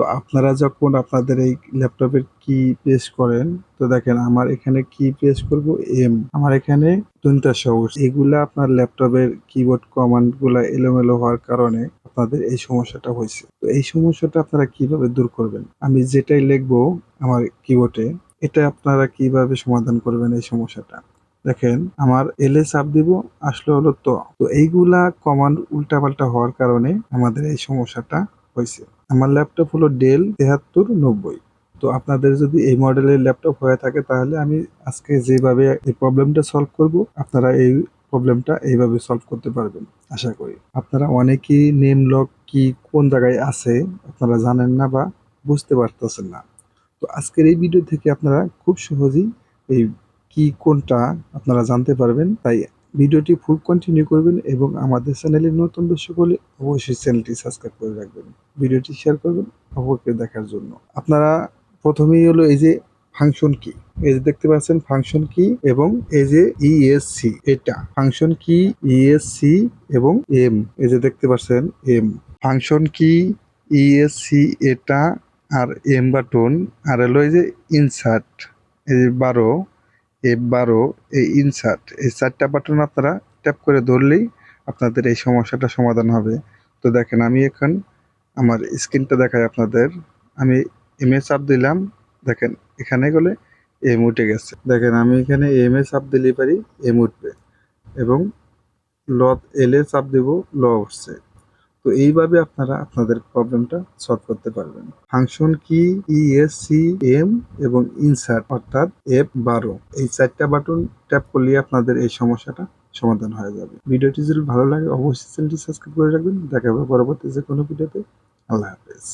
তো আপনারা যখন আপনাদের এই ল্যাপটপের কি প্রেস করেন, তো দেখেন আমার এখানে কি প্রেস করব? এম আমার এখানে তিনটা সবুজ এগুলা আপনার ল্যাপটপের কিবোর্ড কমান্ডগুলা এলোমেলো হওয়ার কারণে আপনাদের এই সমস্যাটা হয়েছে। তো এই সমস্যাটা আপনারা কীভাবে দূর করবেন? আমি যেটাই লিখব আমার কিবোর্ডে এটা আপনারা কীভাবে সমাধান করবেন এই সমস্যাটা? দেখেন, আমার এলে চাপ দিব, আসলে হলো তো। তো এইগুলা কমান্ড উল্টাপাল্টা হওয়ার কারণে আমাদের এই সমস্যাটা হয়েছে। আমার ল্যাপটপ হলো ডেল তেহাত্তর নব্বই। তো আপনাদের যদি এই মডেলের ল্যাপটপ হয়ে থাকে, তাহলে আমি আজকে যেভাবে এই প্রবলেমটা সলভ করব, আপনারা এই প্রবলেমটা এইভাবে সলভ করতে পারবেন, আশা করি। আপনারা অনেকেই নেম লক কি কোন জায়গায় আছে, আপনারা জানেন না বা বুঝতে পারতেছেন না। তো আজকের এই ভিডিও থেকে আপনারা খুব সহজেই এই কি কোনটা আপনারা জানতে পারবেন, তাই ভিডিওটি ফুল কন্টিনিউ করবেন এবং আমাদের চ্যানেলে নতুন দর্শক হলে অবশ্যই চ্যানেলটি সাবস্ক্রাইব করে রাখবেন। ভিডিওটি শেয়ার করবেন অপরকে দেখার জন্য। আপনারা প্রথমেই হলো এই যে ফাংশন কি এই যে দেখতে পাচ্ছেন ফাংশন কি এবং এই যে ইএসসি এটা। ফাংশন কি ইএসসি এবং এম এই যে দেখতে পাচ্ছেন এম ফাংশন কি ইএসসি এটা আর এম বাটন আর হলো এই যে ইনসার্ট এই যে বারো। এফ বারো এই ইনসার্ট এই চারটা বাটন আপনারা ট্যাপ করে ধরলেই আপনাদের এই সমস্যাটা সমাধান হবে। তো দেখেন আমি এখন আমার স্ক্রিনটা দেখাই আপনাদের। আমি এম এ চাপ দিলাম, দেখেন এখানে গেলে এম উঠে গেছে। দেখেন আমি এখানে এম এ চাপ দিলেই পারি এম উঠবে এবং ল এল এ চাপ দেব ল উঠছে তো এইভাবে আপনারা আপনাদের প্রবলেমটা সলভ করতে পারবেন। ফাংশন কি ইএসসি এম এবং ইনসার্ট অর্থাৎ এফ বারো। এই চারটা বাটন ট্যাপ করলে আপনাদের এই সমস্যাটা সমাধান হয়ে যাবে। ভিডিওটি যদি ভালো লাগে, অবশ্যই চ্যানেলটি সাবস্ক্রাইব করে রাখবেন। দেখা হবে পরবর্তী যে কোনো ভিডিওতে। আল্লাহ হাফেজ।